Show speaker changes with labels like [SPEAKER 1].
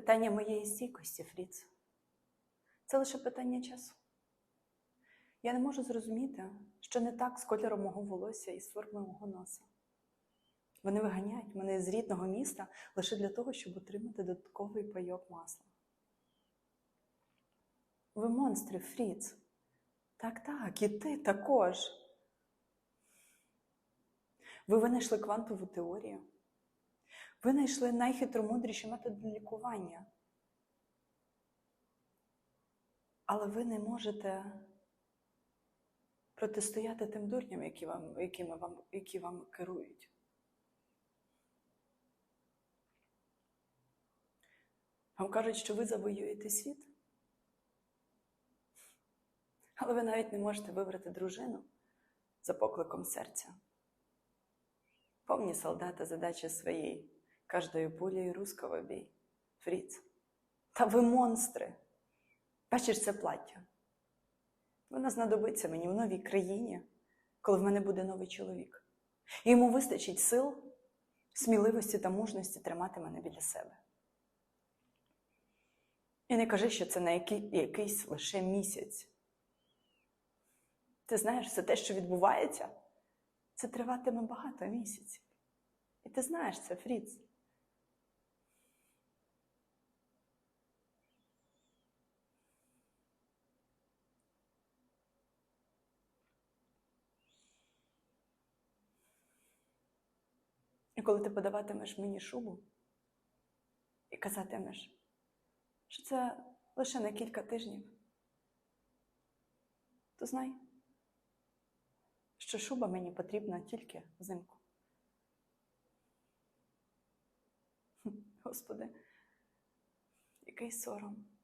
[SPEAKER 1] Питання моєї стійкості, Фріц. Це лише питання часу. Я не можу зрозуміти, що не так з кольором мого волосся і з формою мого носа. Вони виганяють мене з рідного міста лише для того, щоб отримати додатковий пайок масла. Ви монстри, Фріц. Так, так, і ти також. Ви винайшли квантову теорію. Ви знайшли найхитромудріші методи лікування. Але ви не можете протистояти тим дурням, які вам, якими вам, які вам керують. Вам кажуть, що ви завоюєте світ. Але ви навіть не можете вибрати дружину за покликом серця. Помні солдата задачі своєї, каждою пулею русского бій. Фріц. Та ви монстри. Бачиш це плаття. Воно знадобиться мені в новій країні, коли в мене буде новий чоловік. І йому вистачить сил, сміливості та мужності тримати мене біля себе. І не кажи, що це на який, якийсь лише місяць. Ти знаєш, все те, що відбувається, це триватиме багато місяців. І ти знаєш це, Фріц. І коли ти подаватимеш мені шубу і казатимеш, що це лише на кілька тижнів, то знай, що шуба мені потрібна тільки взимку. Господи, який сором.